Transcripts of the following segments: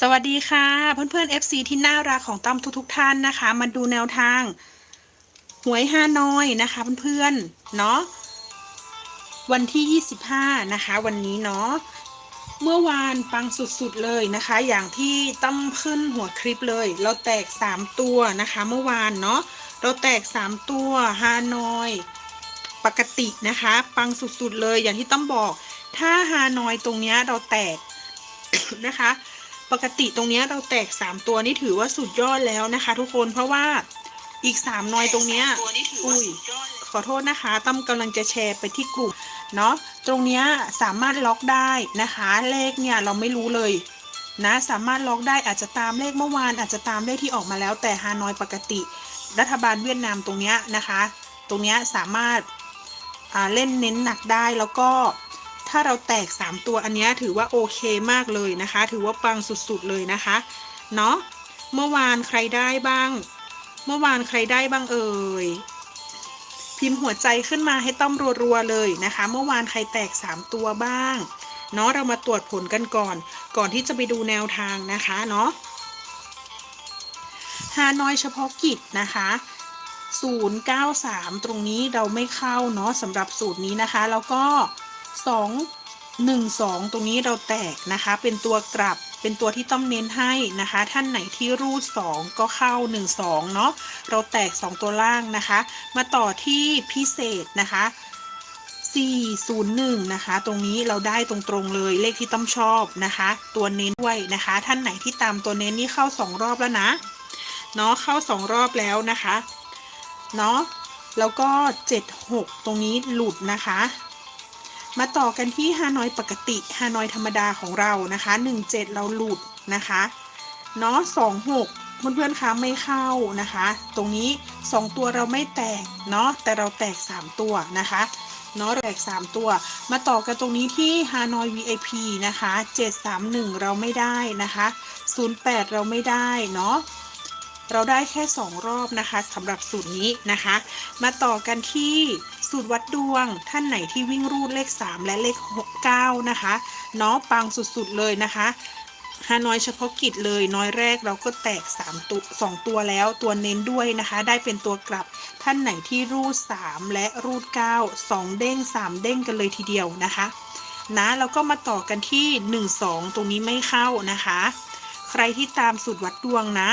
สวัสดีค่ะ เพื่อนๆ FC ที่น่ารักของต้อมทุกๆ ท่านนะคะ มาดูแนวทาง หวยฮานอยนะคะเพื่อนๆเนาะวันที่ 25 นะคะ วันนี้เนาะเมื่อวานปังสุดๆเลยนะคะ อย่างที่ต้อมขึ้นหัวคลิปเลย เราแตก 3 ตัวนะคะ เมื่อวานเนาะเราแตก 3 ตัวฮานอย ปกตินะคะ ปังสุดๆเลยอย่างที่ต้อมบอก ถ้าฮานอยตรงเนี้ยเราแตกนะคะ ปกติตรงเนี้ยเราแตก 3 ตัวนี่ถือว่าสุดยอดแล้วนะคะ ทุกคนเพราะว่าอีก 3นอยตรงเนี้ยอุ้ยขอโทษนะคะตั้มกำลังจะแชร์ไปที่กลุ่มเนาะตรงเนี้ยสามารถล็อกได้นะคะ เลขเนี่ยเราไม่รู้เลยนะสามารถล็อกได้อาจจะตามเลขเมื่อวาน อาจจะตามเลขที่ออกมาแล้วแต่ฮานอยปกติ รัฐบาลเวียดนามตรงเนี้ยนะคะ ตรงเนี้ยสามารถอ่าเล่นเน้นหนักได้แล้วก็ ถ้าเราแตก 3 ตัวอันนี้ถือว่าโอเคมากเลยนะคะ ถือว่าปังสุดๆเลยนะคะเนาะเมื่อวานใครได้บ้าง เมื่อวานใครได้บ้างเอ่ยพิมพ์หัวใจขึ้นมาให้ต้อมรัวๆเลยนะคะ เมื่อวานใครแตก 3 ตัวบ้างเนาะเรามาตรวจผลกันก่อน ก่อนที่จะไปดูแนวทางนะคะเนาะฮานอยเฉพาะกิจนะคะ093 ตรงนี้เราไม่เข้าเนาะสำหรับสูตรนี้นะคะ แล้วก็ 2 1 2 ตรงนี้เราแตกนะคะ เป็นตัวกลับเป็นตัวที่ต้องเน้นให้นะคะ ท่านไหนที่รูด 2 ก็เข้า 1 2 เนาะเราแตก 2 ตัวล่างนะคะ มาต่อที่พิเศษนะคะ401 นะคะ ตรงนี้เราได้ตรงๆเลยเลขที่ต้อมชอบนะคะ ตัวเน้นด้วยนะคะ ท่านไหนที่ตามตัวเน้นนี่เข้า 2 รอบแล้วนะเนาะเข้า 2 รอบแล้วนะคะเนาะแล้วก็ 76 ตรงนี้หลุดนะคะ มาต่อกันที่ฮานอยปกติฮานอยธรรมดาของเรานะคะ 17 เราหลุดนะคะเนาะ26เพื่อนๆคะไม่เข้านะคะ ตรงนี้ 2 ตัวเราไม่แตกเนาะแต่เราแตก 3 ตัวนะคะเนาะแตก 3 ตัว มาต่อกันตรงนี้ที่ฮานอย VIP นะคะ 731 เราไม่ได้นะคะ 08 เราไม่ได้เนาะ เราได้แค่ 2 รอบนะคะสำหรับสูตรนี้นะคะ มาต่อกันที่สูตรวัดดวงท่านไหนที่วิ่งรูดเลข 3 และเลข 6 9 นะคะเนาะปังสุดๆเลยนะคะฮานอยเฉพาะกิจเลยน้อยแรกเราก็แตก3ตัว2ตัวแล้วตัวเน้นด้วยนะคะ ได้เป็นตัวกลับท่านไหนที่รูด 3 และรูด 9 2 เด้ง 3 เด้งกันเลยทีเดียวนะคะนะแล้วก็มาต่อกันที่ 1 2 ตรงนี้ไม่เข้านะคะ ใครที่ตามสูตรวัดดวงนะ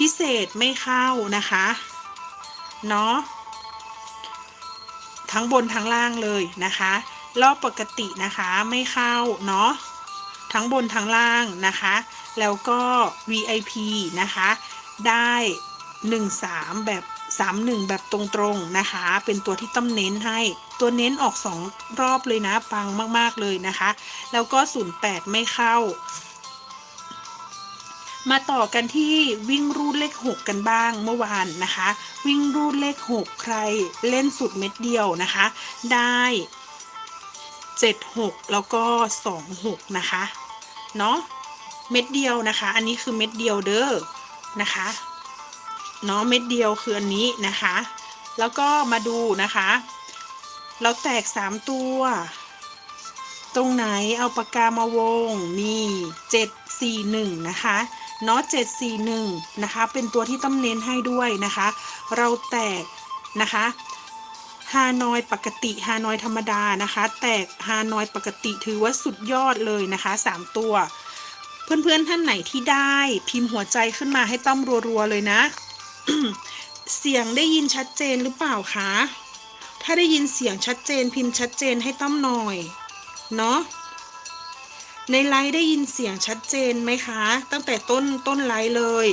พิเศษไม่เข้านะคะ เนาะทั้งบนทั้งล่างเลยนะคะ รอบปกตินะคะไม่เข้าเนาะทั้งบนทั้งล่างนะคะ แล้วก็ VIP นะคะ ได้ 13 แบบ 31 แบบตรงๆนะคะ เป็นตัวที่ต้องเน้นให้ตัวเน้นออก 2 รอบเลยนะ ปังมากๆเลยนะคะ แล้วก็ 08 ไม่เข้า มาต่อกันที่วิ่งรูดเลข 6 กันบ้างเมื่อวานนะคะ วิ่งรูดเลข 6 ใครเล่นสุดเม็ดเดียวนะคะ ได้ 76 แล้วก็ 26 นะคะเนาะเม็ดเดียวนะคะ อันนี้คือเม็ดเดียวเด้อนะคะเนาะเม็ดเดียวคืออันนี้นะคะ แล้วก็มาดูนะคะ เราแตก 3 ตัว ตรงไหนเอาปากกามาวงนี่741 นะคะ นาะ741 นะคะ เป็นตัวที่ต้องเน้นให้ด้วยนะคะ เราแตกนะคะฮานอยปกติฮานอยธรรมดานะคะ แตกฮานอยปกติถือว่าสุดยอดเลยนะคะ 3 ตัว เพื่อนๆท่านไหนที่ได้พิมพ์หัวใจขึ้นมาให้ต้อมรัวๆเลยนะ เสียงได้ยินชัดเจนหรือเปล่าคะถ้าได้ยินเสียงชัดเจนพิมพ์ชัดเจนให้ต้อมหน่อย เนาะ ในไลฟ์ได้ยินเสียงชัดเจนไหมคะ ตั้งแต่ต้นต้นไลฟ์เลย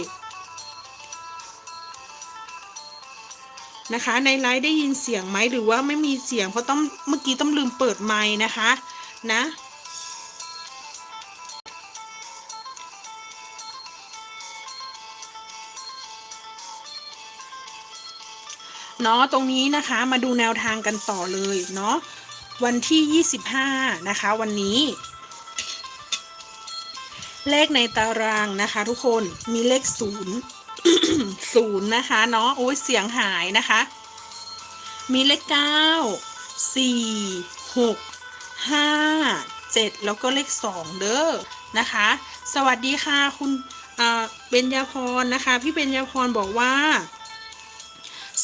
นะคะ ในไลฟ์ได้ยินเสียงไหมหรือว่าไม่มีเสียงเพราะต้องเมื่อกี้ต้องลืมเปิดไมค์นะคะนะเนาะตรงนี้นะคะมาดูแนวทางกันต่อเลยเนาะวันที่ 25 นะคะ วันนี้ เลขในตารางนะคะทุกคนมีเลขศูนย์ศูนย์นะคะเนาะโอ้ยเสียงหายนะคะ มีเลขเก้าสี่หกห้าเจ็ดแล้วก็เลขสองเด้อนะคะ สวัสดีค่ะคุณเบญญาพรนะคะ พี่เบญญาพรบอกว่า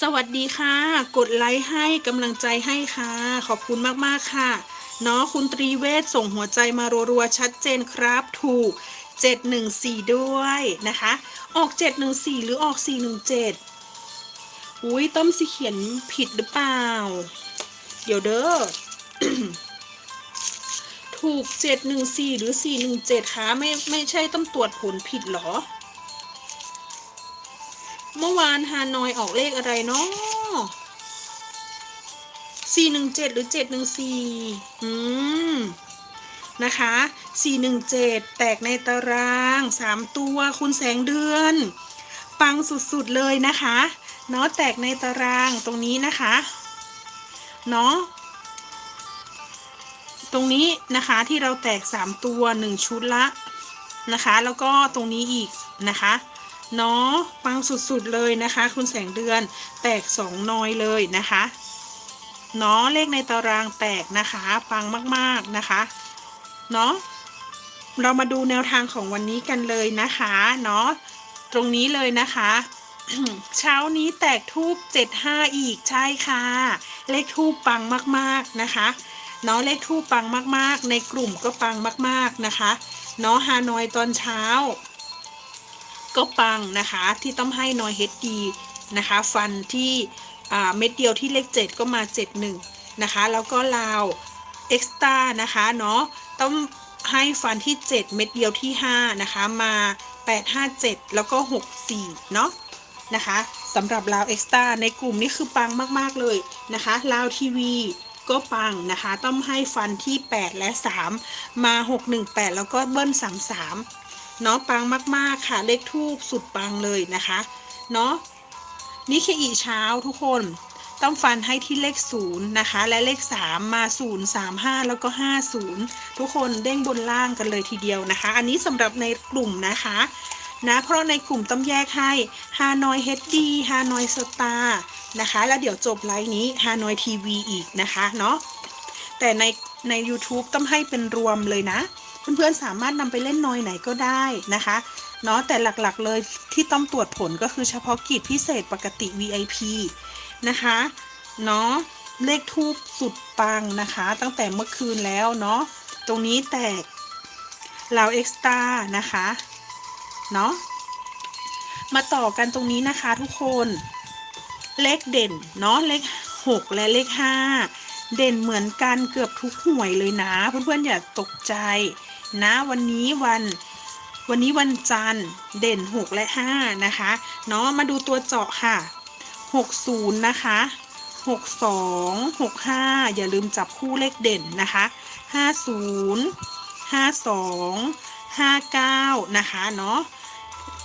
สวัสดีค่ะ กดไลค์ให้กำลังใจให้ค่ะ ขอบคุณมาก ๆ ค่ะ เนาะคุณตรีเวทส่งหัวใจมารัวๆ ชัดเจนครับถูก 714 ด้วยนะคะ ออก 714 หรือออก 417 อุ้ยต้มสิเขียนผิดหรือเปล่า เดี๋ยวเด้อถูก 714 หรือ 417คะไม่ไม่ใช่ต้องตรวจผลผิดหรอ เมื่อวานฮานอยออกเลขอะไรเนาะ 417หรือ714อืมนะคะ417แตกในตาราง3ตัวคุณแสงเดือน ปังสุดๆเลยนะคะเนาะแตกในตารางตรงนี้นะคะเนาะตรงนี้นะคะที่เราแตก 3 ตัว 1 ชุดละนะคะ แล้วก็ตรงนี้อีกนะคะเนาะปังสุดๆเลยนะคะ คุณแสงเดือนแตก 2 นอยเลยนะคะ เนาะเลขในตารางแตกนะคะปังมากๆนะคะเนาะเรามาดูแนวทางของวันนี้กันเลยนะคะเนาะตรงนี้เลยนะคะเช้านี้แตกทูบ75 อีกใช่ค่ะ เลขทูบปังมากๆนะคะเนาะเลขทูบปังมากๆ ในกลุ่มก็ปังมากๆนะคะเนาะฮานอยตอนเช้า ก็ปังนะคะที่ต้องให้นอยเฮดดีนะคะ ฟันที่ เม็ดเดียวที่เลข 7 ก็มา 71 นะคะ แล้วก็ลาวเอ็กซ์ตานะคะเนาะต้องให้ฟันที่ 7 เม็ดเดียวที่ 5 นะคะมา 857 แล้วก็ 64 เนาะนะคะสำหรับลาวเอ็กซ์ตาในกลุ่มนี้คือปังมาก ๆ เลยนะคะลาวทีวีก็ปังนะคะ ต้องให้ฟันที่ 8 และ 3 มา 618 แล้วก็เบิ้ล 33 เนาะปังมาก ๆ ค่ะ เลขทูบสุดปังเลยนะคะ เนาะ นี่คืออีเช้าทุกคนต้องฟันให้ที่เลขศูนย์นะคะ และเลข 3 มา 0 3 5 แล้วก็ 50 ทุกคนเด้งบนล่างกันเลยทีเดียวนะคะ อันนี้สำหรับในกลุ่มนะคะนะเพราะในกลุ่มต้องแยกให้ฮานอยเฮดดีฮานอยสตาร์นะคะ แล้วเดี๋ยวจบไลฟ์นี้ฮานอยทีวีอีกนะคะเนาะแต่ในใน YouTube ต้องให้เป็นรวมเลยนะ เพื่อนๆสามารถนำไปเล่นนอยไหนก็ได้นะคะ เนาะแต่หลักๆเลยที่ต้องตรวจผลก็คือเฉพาะกิจพิเศษปกติ VIP นะคะเนาะเลขทูบสุดปังนะคะ ตั้งแต่เมื่อคืนแล้วเนาะตรงนี้แตกลาวเอ็กซ์ตานะคะเนาะมาต่อกันตรงนี้นะคะทุกคนเลขเด่นเนาะเลข 6 และเลข 5 เด่นเหมือนกันเกือบทุกหวยเลยนะ เพื่อนๆอย่าตกใจนะวันนี้วัน วันนี้วันจันทร์เด่น 6 และ 5 นะคะ เนาะมาดูตัวเจาะค่ะ 60 นะคะ 62 65 อย่าลืมจับคู่เลขเด่นนะคะ 50 52 59 นะคะเนาะ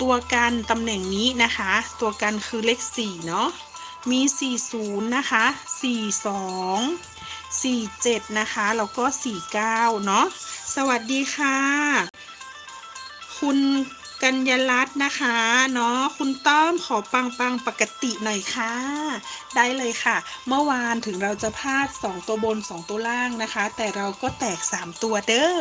ตัวกันตำแหน่งนี้นะคะ ตัวกันคือเลข 4 เนาะมี 40 นะคะ 42 47 นะคะ แล้วก็ 49 เนาะสวัสดีค่ะ คุณกัญญารัตน์นะคะเนาะคุณต้อมขอปังปังปกติหน่อยค่ะ ได้เลยค่ะ เมื่อวานถึงเราจะพลาด 2 ตัวบน 2 ตัวล่างนะคะ แต่เราก็แตก 3 ตัวเด้อ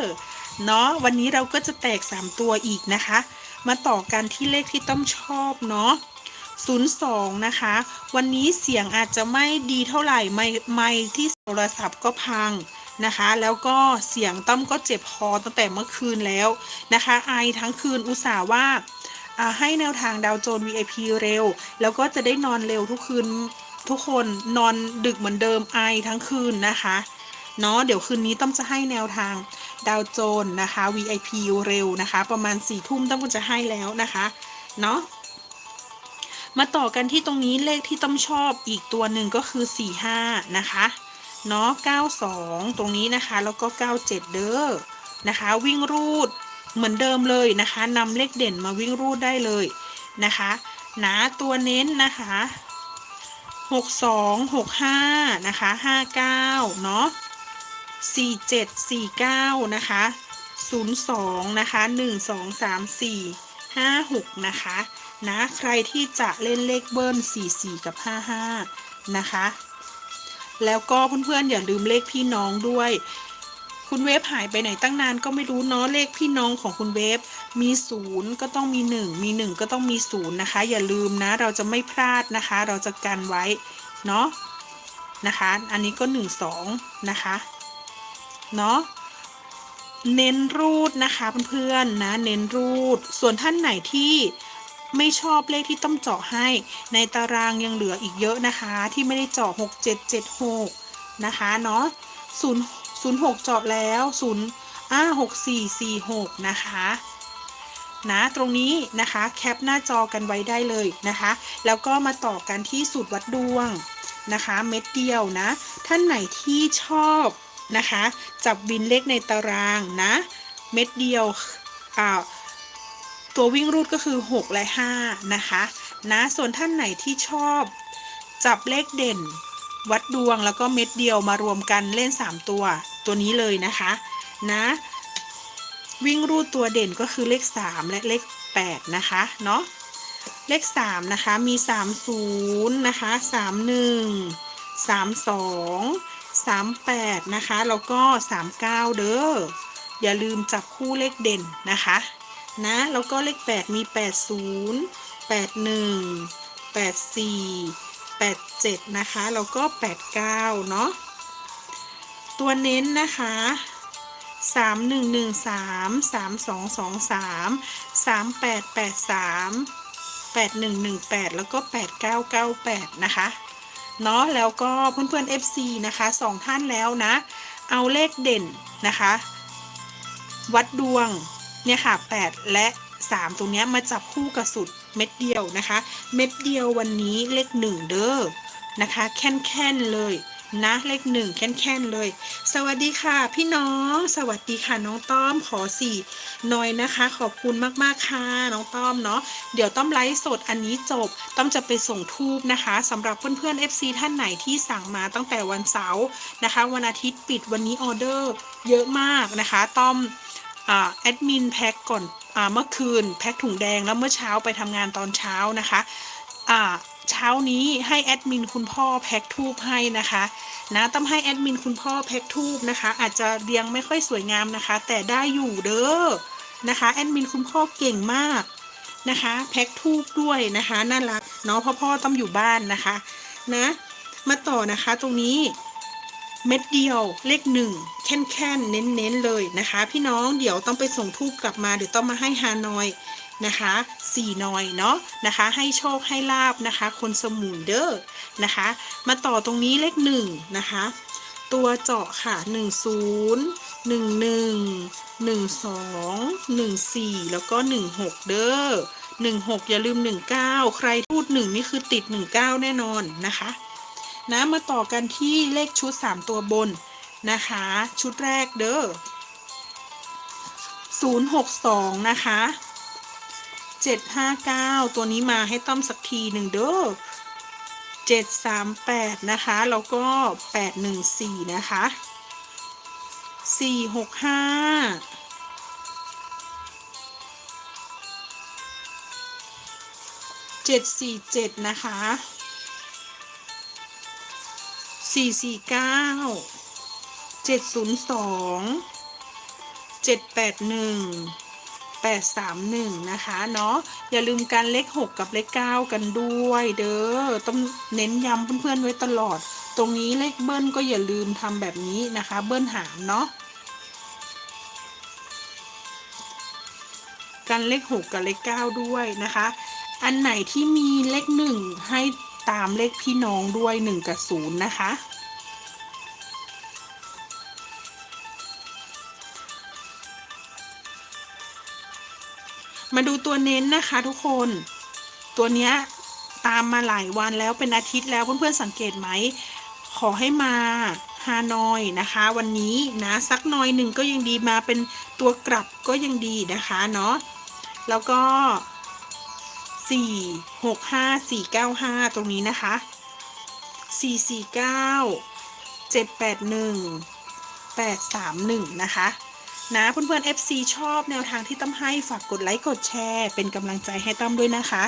เนาะวันนี้เราก็จะแตก 3 ตัวอีกนะคะ มาต่อกันที่เลขที่ต้อมชอบเนาะ02 นะคะ วันนี้เสียงอาจจะไม่ดีเท่าไหร่ ไม่ไม่ที่โทรศัพท์ก็พัง นะคะ แล้วก็เสียงต้อมก็เจ็บคอตั้งแต่เมื่อคืนแล้วนะคะ ไอทั้งคืนอุตส่าห์ว่าให้แนวทางดาวโจน VIP เร็ว แล้วก็จะได้นอนเร็วทุกคืนทุกคนนอนดึกเหมือนเดิมไอทั้งคืนนะคะเนาะเดี๋ยวคืนนี้ต้อมจะให้แนวทางดาวโจนนะคะ VIP เร็วนะคะ ประมาณ4ี่ทุ่มต้อมก็จะให้แล้วนะคะเนาะมาต่อกันที่ตรงนี้เลขที่ต้อมชอบอีกตัวหนึ่งก็คือ 45 นะคะ เนาะ92 ตรงนี้นะคะ แล้วก็ 97 เด้อนะคะ วิ่งรูดเหมือนเดิมเลยนะคะนำเลขเด่นมาวิ่งรูดได้เลยนะคะหนะตัวเน้นนะคะ62 65นะคะ59เนาะ47 49นะคะ02นะคะ1 2 3 4 5 6 นะคะ นะ ใครที่จะเล่นเลขเบิ้ล44 กับ 55 นะคะ แล้วก็เพื่อนๆอย่าลืมเลขพี่น้องด้วย คุณเวฟหายไปไหนตั้งนานก็ไม่รู้เนาะเลขพี่น้องของคุณเวฟมีศูนย์ก็ต้องมีหนึ่งมีหนึ่งก็ต้องมีศูนย์นะคะ อย่าลืมนะเราจะไม่พลาดนะคะ เราจะกันไว้เนาะนะคะ อันนี้ก็หนึ่งสองนะคะเนาะเน้นรูดนะคะเพื่อนๆนะเน้นรูด ส่วนท่านไหนที่ ไม่ชอบเลขที่ต้องเจาะให้ ในตารางยังเหลืออีกเยอะนะคะ ที่ไม่ได้เจาะ6 7 7 6 นะคะเนาะ0 0 6 เจาะแล้ว0อ่า6 4 4 6 นะคะนะตรงนี้นะคะแคปหน้าจอกันไว้ได้เลยนะคะ แล้วก็มาต่อกันที่สูตรวัดดวงนะคะเม็ดเดียวนะ ท่านไหนที่ชอบนะคะ จับบินเลขในตารางนะ เม็ดเดียวอ่า ตัววิ่งรูดก็คือ 6 และ 5 นะคะนะส่วนท่านไหนที่ชอบจับเลขเด่น วัดดวงแล้วก็เม็ดเดียวมารวมกันเล่น 3 ตัวตัวนี้เลยนะคะนะวิ่งรูดตัวเด่นก็คือเลข 3 และเลข 8 นะคะเนาะเลข 3 นะคะ มี 30 นะคะ 31 32 38 นะคะ แล้วก็ 39 เด้ออย่าลืมจับคู่เลขเด่นนะคะ นะ แล้วก็เลข 8 มี 80 81 84 87 นะคะ แล้วก็ 89 เนาะ ตัวเน้นนะคะ3113 3223 3883 8118แล้วก็8998นะคะ เนาะแล้วก็เพื่อนๆ FC นะคะสองท่านแล้วนะ เอาเลขเด่นนะคะ วัดดวง เนี่ยค่ะ 8 และ 3 ตรงนี้มาจับคู่กับสุดเม็ดเดียวนะคะ เม็ดเดียววันนี้เลข 1 เด้อนะคะ แค่นๆเลยนะเลข1แค่นๆเลย สวัสดีค่ะ พี่น้อง สวัสดีค่ะน้องต้อมขอสี่หน่อยนะคะ ขอบคุณมากๆค่ะน้องต้อมเนาะเดี๋ยวต้อมไลฟ์สดอันนี้จบ ต้อมจะไปส่งทูบนะคะสำหรับเพื่อนๆ FC ท่านไหนที่สั่งมาตั้งแต่วันเสาร์นะคะ วันอาทิตย์ปิดวันนี้ออเดอร์เยอะมากนะคะ ต้อม แอดมินแพ็กก่อนอาเมื่อคืนแพ็กถุงแดงแล้วเมื่อเช้าไปทำงานตอนเช้านะคะอ่าเช้านี้ให้แอดมินคุณพ่อแพ็กทูบให้นะคะนะต้องให้แอดมินคุณพ่อแพ็กทูบนะคะ อาจจะเรียงไม่ค่อยสวยงามนะคะ แต่ได้อยู่เด้อนะคะแอดมินคุณพ่อเก่งมากนะคะแพ็กทูบด้วยนะคะน่ารักเนาะพ่อพ่อต้องอยู่บ้านนะคะนะมาต่อนะคะตรงนี้ เม็ดเดียวเลขหนึ่งแค่นแค่นเน้นเน้นๆเลยนะคะ พี่น้องเดี๋ยวต้องไปส่งทูบกลับมาเดี๋ยวต้องมาให้ฮานอยนะคะสี่นอยเนาะนะคะ ให้โชคให้ลาบนะคะ คนสมุนเด้อนะคะ มาต่อตรงนี้เลขหนึ่งนะคะ ตัวเจาะค่ะหนึ่งศูนย์หนึ่งหนึ่งหนึ่งสองหนึ่งสี่แล้วก็หนึ่งหกเด้อหนึ่งหกอย่าลืมหนึ่งเก้าใครพูดหนึ่งนี่คือติดหนึ่งเก้าแน่นอนนะคะ นะมาต่อกันที่เลขชุด 3 ตัวบนนะคะ ชุดแรกเด้อ062 นะคะ 759 ตัวนี้มาให้ต้อมสักทีหนึ่งเด้อ738 นะคะ แล้วก็ 814 นะคะ 465 747นะคะ สี่สี่เก้าเจ็ดศูนย์สองเจ็ดแปดหนึ่งแปดสามหนึ่งนะคะเนาะอย่าลืมการเลขหกกับเลขเก้ากันด้วยเด้อต้องเน้นย้ำเพื่อนๆไว้ตลอด ตรงนี้เลขเบิ้ลก็อย่าลืมทำแบบนี้นะคะ เบิ้ลหารเนาะการเลขหกกับเลขเก้าด้วยนะคะ อันไหนที่มีเลขหนึ่งให้ ตามเลขพี่น้องด้วยหนึ่งกับศูนย์นะคะ มาดูตัวเน้นนะคะทุกคน ตัวเนี้ยตามมาหลายวันแล้วเป็นอาทิตย์แล้วเพื่อนๆสังเกตไหม ขอให้มาฮานอยนะคะ วันนี้นะสักหน่อยหนึ่งก็ยังดีมาเป็นตัวกลับก็ยังดีนะคะเนาะแล้วก็ 4 6 5 4 9 5ตรงนี้นะคะ4 4 9 7 8 1 8 3 1นะคะนะเพื่อนๆ FC ชอบแนวทางที่ตั้มให้ฝากกดไลค์กดแชร์ เป็นกำลังใจให้ตั้มด้วยนะคะ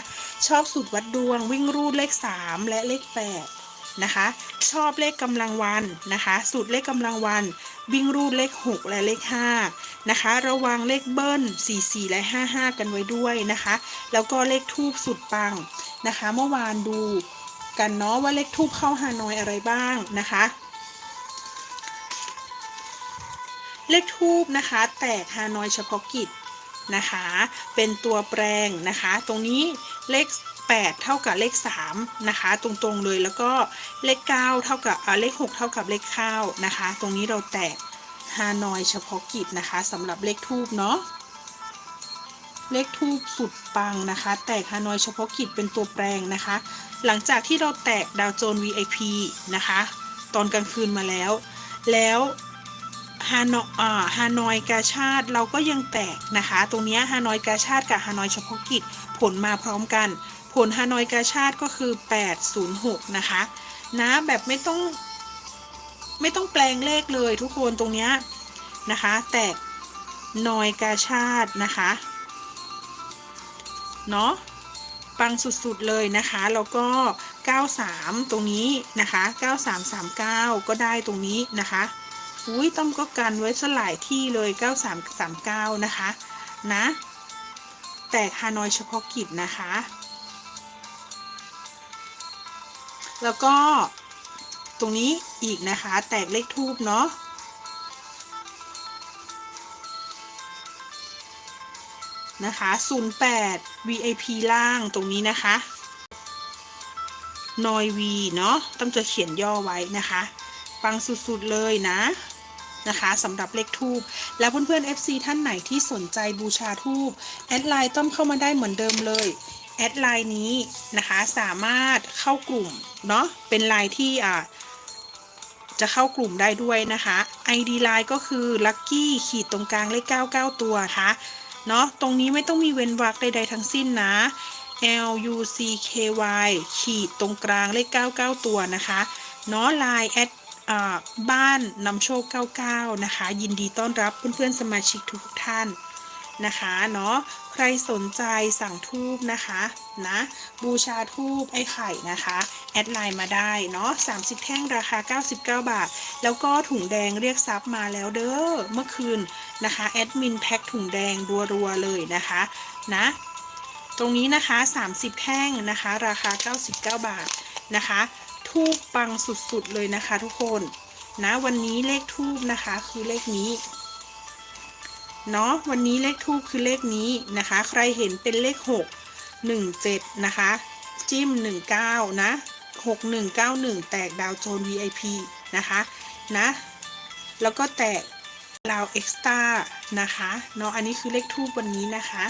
ชอบสุดวัดดวงวิ่งรูดเลข 3 และเลข 8 นะคะ ชอบเลขกำลังวันนะคะ สูตรเลขกำลังวัน วิ่งรูดเลข 6 และเลข 5 นะคะ ระวังเลขเบิ้ล 44 และ 55 กันไว้ด้วยนะคะ แล้วก็เลขทูบสุดปังนะคะ เมื่อวานดูกันเนาะว่าเลขทูบเข้าฮานอยอะไรบ้างนะคะ เลขทูบนะคะ แตกฮานอยเฉพาะกิจนะคะ เป็นตัวแปรงนะคะ ตรงนี้เลข 8 เท่ากับเลข 3 นะคะ ตรงๆเลยแล้วก็เลข 9 เท่ากับเลข 6 เท่ากับเลขข้าวนะคะ ตรงนี้เราแตกฮานอยเฉพาะกิจนะคะสำหรับเลขทูบเนาะเลขทูบสุดปังนะคะ แตกฮานอยเฉพาะกิจเป็นตัวแปรงนะคะ หลังจากที่เราแตกดาวโจน VIP นะคะ ตอนกลางคืนมาแล้ว แล้วฮานอยอ่าฮานอยกาชาติเราก็ยังแตกนะคะ ตรงนี้ฮานอยกาชาติกับฮานอยเฉพาะกิจผลมาพร้อมกัน ผลฮานอยกาชาติก็คือ 806 นะคะนะแบบไม่ต้องไม่ต้องแปลงเลขเลยทุกคนตรงเนี้ยนะคะ แตกนอยกาชาตินะคะเนาะปังสุดๆเลยนะคะแล้วก็ 93 ตรงนี้นะคะ 9339 ก็ได้ตรงนี้นะคะอุ้ยต้อมก็กันไว้สลายที่เลย 9339 นะคะนะแตกฮานอยเฉพาะกิจนะคะ แล้วก็ตรงนี้อีกนะคะ แตกเลขทูบเนาะนะคะ 08 VIP ล่างตรงนี้นะคะนอยวีเนาะต้องจะเขียนย่อไว้นะคะปังสุดๆเลยนะนะคะสำหรับเลขทูบแล้วเพื่อนๆ FC ท่านไหนที่สนใจบูชาทูบแอดไลน์ต้อมเข้ามาได้เหมือนเดิมเลย แอดไลน์นี้นะคะสามารถเข้ากลุ่มเนาะเป็นไลน์ที่อ่าจะเข้ากลุ่มได้ด้วยนะคะ ID ไลน์ก็คือ Lucky ขีดตรงกลางเลข 99 ตัวค่ะเนาะตรงนี้ไม่ต้องมีเว้นวรรคใด ๆ ทั้งสิ้นนะ L U C K Y ขีดตรงกลางเลข 99 ตัวนะคะเนาะไลน์แอดบ้านนำโชค 99 นะคะ ยินดีต้อนรับเพื่อนๆสมาชิกทุกท่าน นะคะเนาะใครสนใจสั่งทูบนะคะนะบูชาทูบไอ้ไข่นะคะแอดไลน์มาได้เนาะ30 แท่งราคา 99 บาท แล้วก็ถุงแดงเรียกซับมาแล้วเด้อเมื่อคืนนะคะแอดมินแพ็คถุงแดงรัวๆเลยนะคะนะตรงนี้นะคะ 30 แท่งนะคะราคา 99 บาทนะคะทูบปังสุดๆเลยนะคะทุกคนนะวันนี้เลขทูบนะคะคือเลขนี้ เนาะวันนี้เลขทูบคือเลขนี้นะคะ ใครเห็นเป็นเลข 6 1 7 นะคะ จิ้ม 19 นะ 6191 แตกดาวโจน VIP นะคะนะแล้วก็แตกลาวเอ็กซ์ตานะคะเนาะอันนี้คือเลขทูบวันนี้นะคะ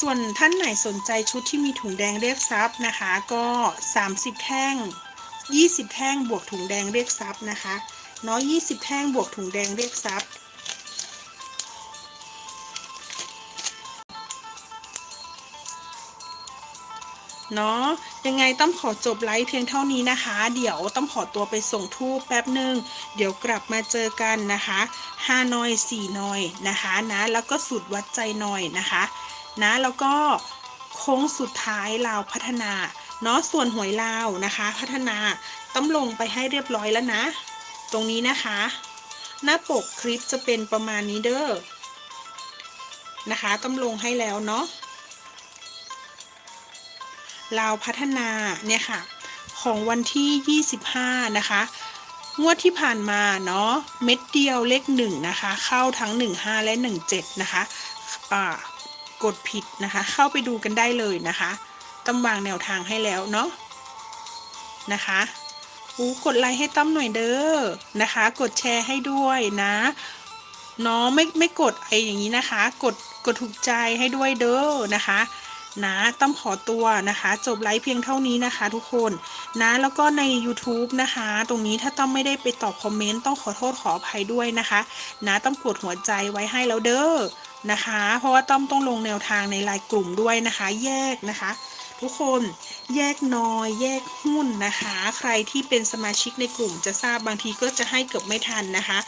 ส่วนท่านไหนสนใจชุดที่มีถุงแดงเรียกทรัพย์นะคะ ก็ 30 แท่ง 20 แท่งบวกถุงแดงเรียกทรัพย์นะคะเนาะ20 แท่งบวกถุงแดงเรียกทรั เนาะยังไงต้องขอจบไลฟ์เพียงเท่านี้นะคะ เดี๋ยวต้องขอตัวไปส่งทูบแป๊บหนึ่งเดี๋ยวกลับมาเจอกันนะคะ5นอย4นอยนะคะนะแล้วก็สุดวัดใจหน่อยนะคะนะแล้วก็โค้งสุดท้ายลาวพัฒนาเนาะส่วนหวยลาวนะคะ พัฒนาต้องลงไปให้เรียบร้อยแล้วนะ ตรงนี้นะคะ หน้าปกคลิปจะเป็นประมาณนี้เด้อนะคะต้องลงให้แล้วเนาะ ลาวพัฒนาเนี่ยค่ะของวันที่ 25 นะคะ งวดที่ผ่านมาเนาะเม็ดเดียวเลข1นะคะ เข้าทั้ง 15 และ 17 นะคะกดผิดนะคะ เข้าไปดูกันได้เลยนะคะตั้มวางแนวทางให้แล้วเนาะนะคะอู้กดไลค์ให้ตั้มหน่อยเด้อนะคะ กดแชร์ให้ด้วยนะเนาะไม่ไม่กดไออย่างนี้นะคะ กดกดถูกใจให้ด้วยเด้อนะคะ นะต้องขอตัวนะคะ จบไลฟ์เพียงเท่านี้นะคะ ทุกคนนะแล้วก็ใน YouTube นะคะ ตรงนี้ถ้าต้องไม่ได้ไปตอบคอมเมนต์ต้องขอโทษขออภัยด้วยนะคะนะต้องกดหัวใจไว้ให้แล้วเด้อนะคะ เพราะว่าต้อมต้องลงแนวทางในไลน์กลุ่มด้วยนะคะ แยกนะคะทุกคนแยกน้อยแยกหุ้นนะคะ ใครที่เป็นสมาชิกในกลุ่มจะทราบบางทีก็จะให้เกือบไม่ทันนะคะ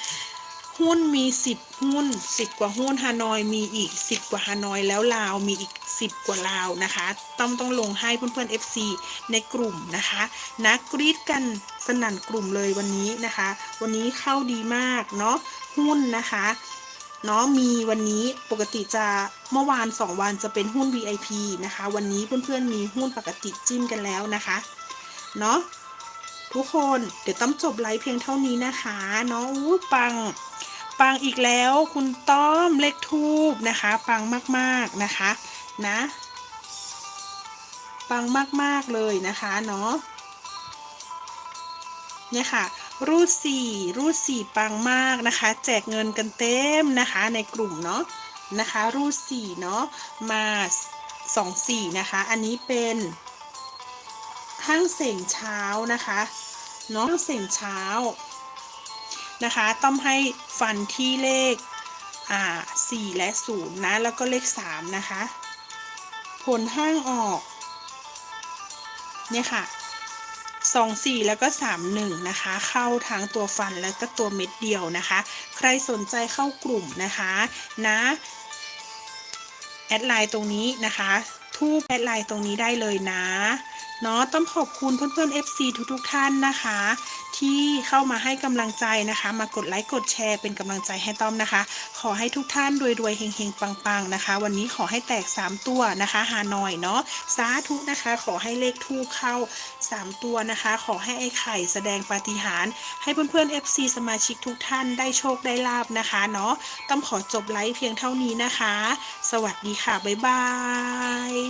หุ้นมี 10 หุ้น 10 กว่าหุ้นฮานอยมีอีก 10 กว่าฮานอยแล้วลาวมีอีก 10 กว่าลาวนะคะ ต้องต้องลงให้เพื่อนๆ FC ในกลุ่มนะคะนะกรีดกันสนั่นกลุ่มเลยวันนี้นะคะ วันนี้เข้าดีมากเนาะหุ้นนะคะเนาะมีวันนี้ปกติจะเมื่อวาน 2 วันจะเป็นหุ้น VIP นะคะ วันนี้เพื่อนๆมีหุ้นปกติจิ้มกันแล้วนะคะเนาะทุกคนเดี๋ยวต้องจบไลฟ์เพียงเท่านี้นะคะเนาะอู้ปัง ปังอีกแล้วคุณต้อมเลขทูบนะคะ ปังมากๆนะคะนะ ปังมากๆเลยนะคะเนาะเนี่ยค่ะ รูดสี่รูดสี่ปังมากนะคะ แจกเงินกันเต็มนะคะในกลุ่มเนาะนะคะ รูดสี่เนาะมาสองสี่นะคะ อันนี้เป็นห้างเสียงเช้านะคะเนาะห้างเสียงเช้า นะคะ ต้องให้ฟันที่เลขอ่าสี่และศูนะ แล้วก็เลขสามนะคะ ผลห้างออก เนี่ยค่ะสองสี่แล้วก็สามหนึ่งนะคะ เข้าทั้งตัวฟันแล้วก็ตัวเม็ดเดียวนะคะ ใครสนใจเข้ากลุ่มนะคะ นะ แอดไลน์ตรงนี้นะคะ ทูบแอดไลน์ตรงนี้ได้เลยนะเนาะต้องขอบคุณเพื่อนๆ FC ทุกๆท่านนะคะ ที่เข้ามาให้กำลังใจนะคะ มากดไลค์กดแชร์เป็นกำลังใจให้ต้อมนะคะ ขอให้ทุกท่านรวยๆเฮงๆปังๆนะคะ วันนี้ขอให้แตก 3 ตัวนะคะฮานอยเนาะสาธุนะคะ ขอให้เลขทูบเข้า 3 ตัวนะคะ ขอให้ไอ้ไข่แสดงปาฏิหาริย์ให้เพื่อนๆ FC สมาชิกทุกท่านได้โชคได้ลาบนะคะเนาะต้องขอจบไลฟ์เพียงเท่านี้นะคะ สวัสดีค่ะบ๊ายบาย